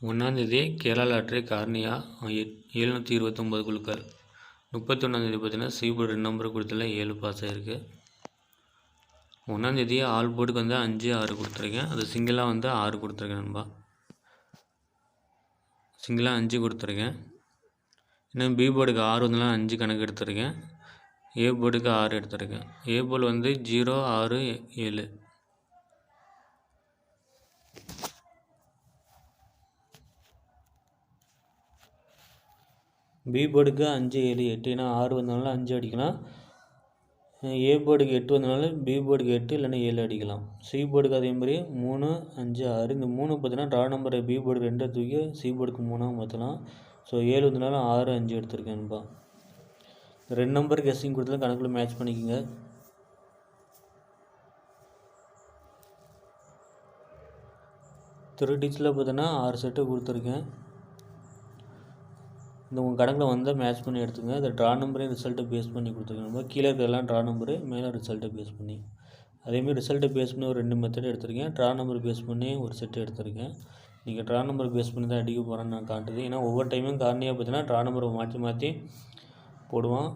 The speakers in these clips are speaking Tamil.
ஒன்றாந்தேதி கேரளா லாட்ரி கார்னியா எழுநூற்றி இருபத்தொம்போது குழுக்கள். முப்பத்தொன்னாந்தேதி பார்த்தீங்கன்னா சி போர்டு ரெண்டு நம்பர் கொடுத்துல ஏழு பாஸ் ஆகிருக்கு ஒன்றாந்தேதி ஆல் போர்டுக்கு வந்து அஞ்சு ஆறு கொடுத்துருக்கேன். அது சிங்கிளாக வந்து ஆறு கொடுத்துருக்கேன் நண்பா. சிங்கிளாக அஞ்சு கொடுத்துருக்கேன். இன்னும் பி போர்டுக்கு ஆறு வந்துலாம் அஞ்சு கணக்கு எடுத்திருக்கேன். ஏ போர்டுக்கு ஆறு எடுத்திருக்கேன். ஏ போர்டு வந்து ஜீரோ ஆறு ஏழு. பி போர்டுக்கு அஞ்சு ஏழு எட்டு ஏன்னா ஆறு வந்தனால அஞ்சு அடிக்கலாம். ஏ போர்டுக்கு எட்டு வந்தனால பி போர்டுக்கு எட்டு இல்லைன்னா ஏழு அடிக்கலாம். சி போர்டுக்கு அதே மாதிரி மூணு அஞ்சு ஆறு. இந்த மூணு பார்த்தீங்கன்னா ட்ரா நம்பர் பி போர்டுக்கு ரெண்டை தூக்கி சி போர்டுக்கு மூணாக மாற்றலாம். ஸோ ஏழு வந்தனால ஆறு அஞ்சு எடுத்திருக்கேன்ப்பா ரெண்டு நம்பர் கெஸ்ஸிங் கொடுத்தா கணக்கில் மேட்ச் பண்ணிக்கோங்க. த்ரீ டிஜிட்டில் பார்த்தீங்கன்னா ஆறு செட்டு கொடுத்துருக்கேன். இந்த உங்கள் கணக்கில் வந்தால் மேட்ச் பண்ணி எடுத்துங்க அதை ட்ரா நம்பரையும் ரிசல்ட்டை பேஸ் பண்ணி கொடுத்துருக்கோம் நம்ம கீழே இருக்கிறதெல்லாம் ட்ரா நம்பரு மேலே ரிசல்ட்டை பேஸ் பண்ணி. அதேமாதிரி ரிசல்ட்டை பேஸ் பண்ணி ஒரு ரெண்டு மெத்தட் எடுத்திருக்கேன். ட்ரா நம்பர் பேஸ் பண்ணி ஒரு செட்டு எடுத்திருக்கேன். நீங்கள் ட்ரா நம்பர் பேஸ் பண்ணி தான் அடிக்க போகிறேன்னு நான் காட்டுது. ஏன்னா ஒவ்வொரு டைமும் காரணியாக பார்த்தீங்கன்னா ட்ரா நம்பரை மாற்றி மாற்றி போடுவான்.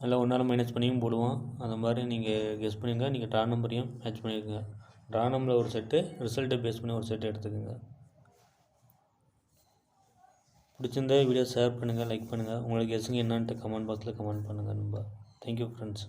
நல்லா ஒன்றால் மைனஸ் பண்ணியும் போடுவான். அந்த மாதிரி நீங்கள் கெஸ் பண்ணிங்க நீங்கள் ட்ரா நம்பரையும் மேட்ச் பண்ணிடுங்க ட்ரா நம்பரில் ஒரு செட்டு ரிசல்ட்டை பேஸ் பண்ணி ஒரு செட்டு எடுத்துக்கோங்க. பிடிச்சிருந்தா வீடியோ ஷேர் பண்ணுங்கள் லைக் பண்ணுங்கள் உங்களுக்கு எசுங்க என்னான்ட்டு கமெண்ட் பாக்ஸில் கமெண்ட் பண்ணுங்கள் நம்ப தேங்க்யூ ஃப்ரெண்ட்ஸ்